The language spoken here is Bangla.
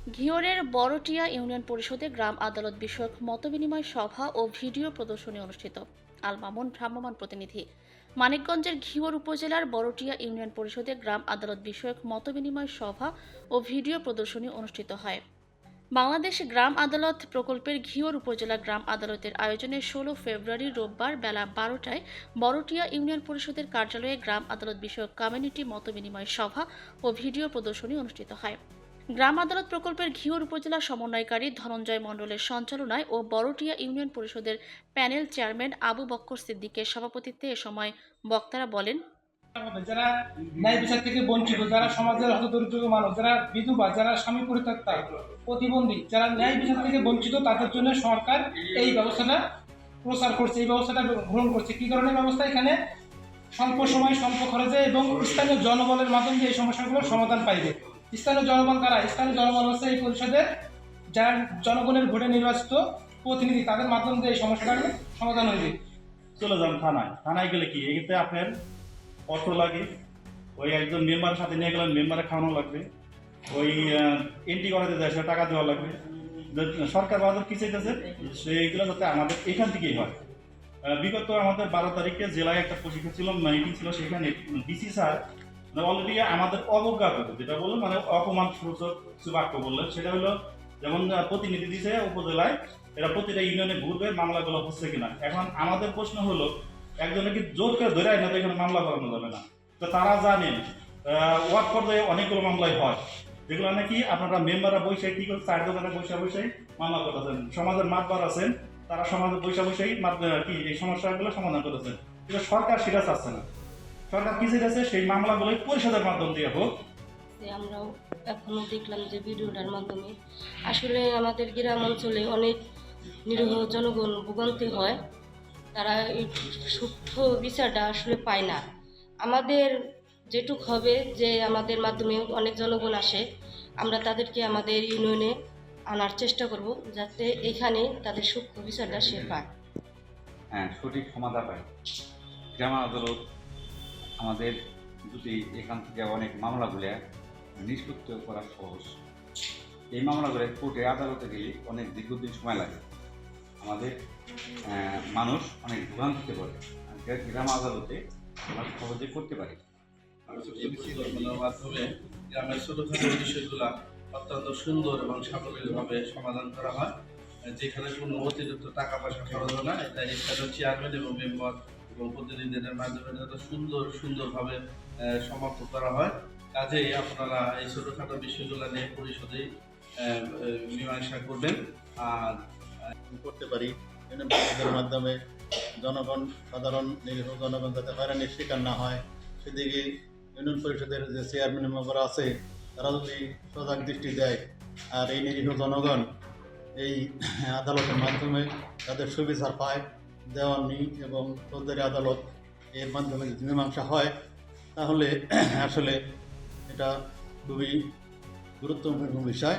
ঘিওরের বড়টিয়া ইউনিয়ন পরিষদে গ্রাম আদালত বিষয়ক মতবিনিময় সভা ও ভিডিও প্রদর্শনী অনুষ্ঠিত। আল মামুন ভ্রাম্যমাণ প্রতিনিধি। মানিকগঞ্জের ঘিওর উপজেলার বড়টিয়া ইউনিয়ন পরিষদে গ্রাম আদালত বিষয়ক মতবিনিময় সভা ও ভিডিও প্রদর্শনী অনুষ্ঠিত হয়। বাংলাদেশ গ্রাম আদালত প্রকল্পের ঘিওর উপজেলা গ্রাম আদালতের আয়োজনে ষোলো ফেব্রুয়ারি রোববার বেলা বারোটায় বড়টিয়া ইউনিয়ন পরিষদের কার্যালয়ে গ্রাম আদালত বিষয়ক কমিউনিটি মতবিনিময় সভা ও ভিডিও প্রদর্শনী অনুষ্ঠিত হয়। গ্রাম আদালত প্রকল্পের ঘিওর উপজেলা সমন্বয়কারী ধনঞ্জয় মণ্ডলের সঞ্চালনায় ও বড়টিয়া ইউনিয়ন পরিষদের প্যানেল চেয়ারম্যান আবু বক্কর সিদ্দিকের সভাপতিত্বে এ সময় বক্তারা বলেন, যারা ন্যায় বিচার থেকে বঞ্চিত, যারা সমাজের হতদরিদ্র মানুষ যারা বিধবা, যারা স্বামী পরিত্যক্তা, প্রতিবন্ধী, যারা ন্যায় বিচার থেকে বঞ্চিত, তাদের জন্য সরকার এই ব্যবস্থাটা প্রচার করছে, এই ব্যবস্থাটা গ্রহণ করছে। কি ধরনের ব্যবস্থা? এখানে স্বল্প সময়, স্বল্প খরচে এবং স্থানীয় জনবলের মাধ্যমে এই সমস্যাগুলোর সমাধান পাইবে। স্থানীয় জনগণ কারা? স্থানীয় জনগণ হচ্ছে এই পরিষদের যারা জনগণের ভোটে নির্বাচিত প্রতিনিধি। তাদের মাধ্যমে এই সমস্যাটা সমাধান হয়েছে চলে যান থানায়। থানায় গেলে কি? এক্ষেত্রে আপনার অর্থ লাগে। ওই একজন মেম্বারের সাথে নিয়ে গেলেন, মেম্বারে খাওয়ানো লাগবে। ওই এন্ট্রি করাতে যায়, সেটা টাকা দেওয়া লাগবে। সরকার বাজার কি চাইতেছে? সেইগুলো যাতে আমাদের এখান থেকেই হয়। বিগত আমাদের বারো তারিখে জেলায় একটা প্রশিক্ষণ ছিল মিটিং ছিল, সেখানে ডিসি স্যার অলরেডি আমাদের অবজ্ঞা করবে, যেটা বলল মানে অপমান সূচক বাক্য বললেন। সেটা হলো যেমন প্রতিনিধি দিছে উপজেলায়, এরা প্রতিটা ইউনিয়নে ঘুরবে মামলাগুলো হচ্ছে কিনা। এখন আমাদের প্রশ্ন হলো, একজনে কি জোর করে ধরে না এখানে মামলা করানো যাবে না? তো তারা জানেন ওয়ার্ড পর্যায়ে অনেকগুলো মামলাই হয়। যেগুলো নাকি আপনারা মেম্বাররা বসে কি করে চার দোকানে বসে বসে মামলা করতেছেন সমাজের মাতবার আছেন, তারা সমাজে বসে বসেই কি এই সমস্যাগুলো সমাধান করেছেন। কিন্তু সরকার সেটা চাচ্ছে না। সরকার কি চাইছে সেই মামলাগুলোই পরিষদের মাধ্যম দিয়ে হোক। আমরাও এখনও দেখলাম যে ভিডিওটার মাধ্যমে। আসলে আমাদের গ্রাম অঞ্চলে অনেক নিরীহ জনগণ ভোগান্তি হয়। তারা এই সূক্ষ্ম বিচারটা আসলে পায় না। আমাদের যেটুক হবে যে আমাদের মাধ্যমে অনেক জনগণ আসে আমরা তাদেরকে আমাদের ইউনিয়নে আনার চেষ্টা করব যাতে এখানে তাদের সূক্ষ্ম বিচারটা সে পায়। হ্যাঁ সঠিক সমাধান পাই গ্রাম আদালত আমাদের যদি এখান থেকে অনেক মামলাগুলো নিষ্পত্তি করা সহজ। এই মামলাগুলো কোর্টে আদালতে গেলে অনেক দীর্ঘদিন সময় লাগে। আমাদের মানুষ অনেক ভোগান্তিতে পড়ে। গ্রাম আদালতে আমরা সহজে করতে পারি। মাধ্যমে গ্রামের ছোটখাটো বিষয়গুলা অত্যন্ত সুন্দর এবং সাবলীলভাবে সমাধান করা হয়। যেখানে কোনো অতিরিক্ত টাকা পয়সা খরচ হয় না। এটা স্থানীয় চেয়ারম্যান এবং মেম্বার প্রতিনিধিদের মাধ্যমে যত সুন্দর সুন্দরভাবে সমাপ্ত করা হয়। কাজেই আপনারা এই ছোটখাটো বিষয়গুলো নিয়ে আহ, মীমাংসা করবেন। আর করতে পারি। মাধ্যমে জনগণ সাধারণ নিরীহ জনগণ যাতে হয়রানির শিকার না হয় সেদিকে ইউনিয়ন পরিষদের যে চেয়ারম্যান মেম্বার আছে তারা যদি সজাগ দৃষ্টি দেয় আর এই নিরীহ জনগণ এই আদালতের মাধ্যমে তাদের সুবিচার পায় দেওয়ানি এবং ফৌজদারি আদালত এর মাধ্যমে যদি মীমাংসা হয়, তাহলে আসলে এটা খুবই গুরুত্বপূর্ণ বিষয়।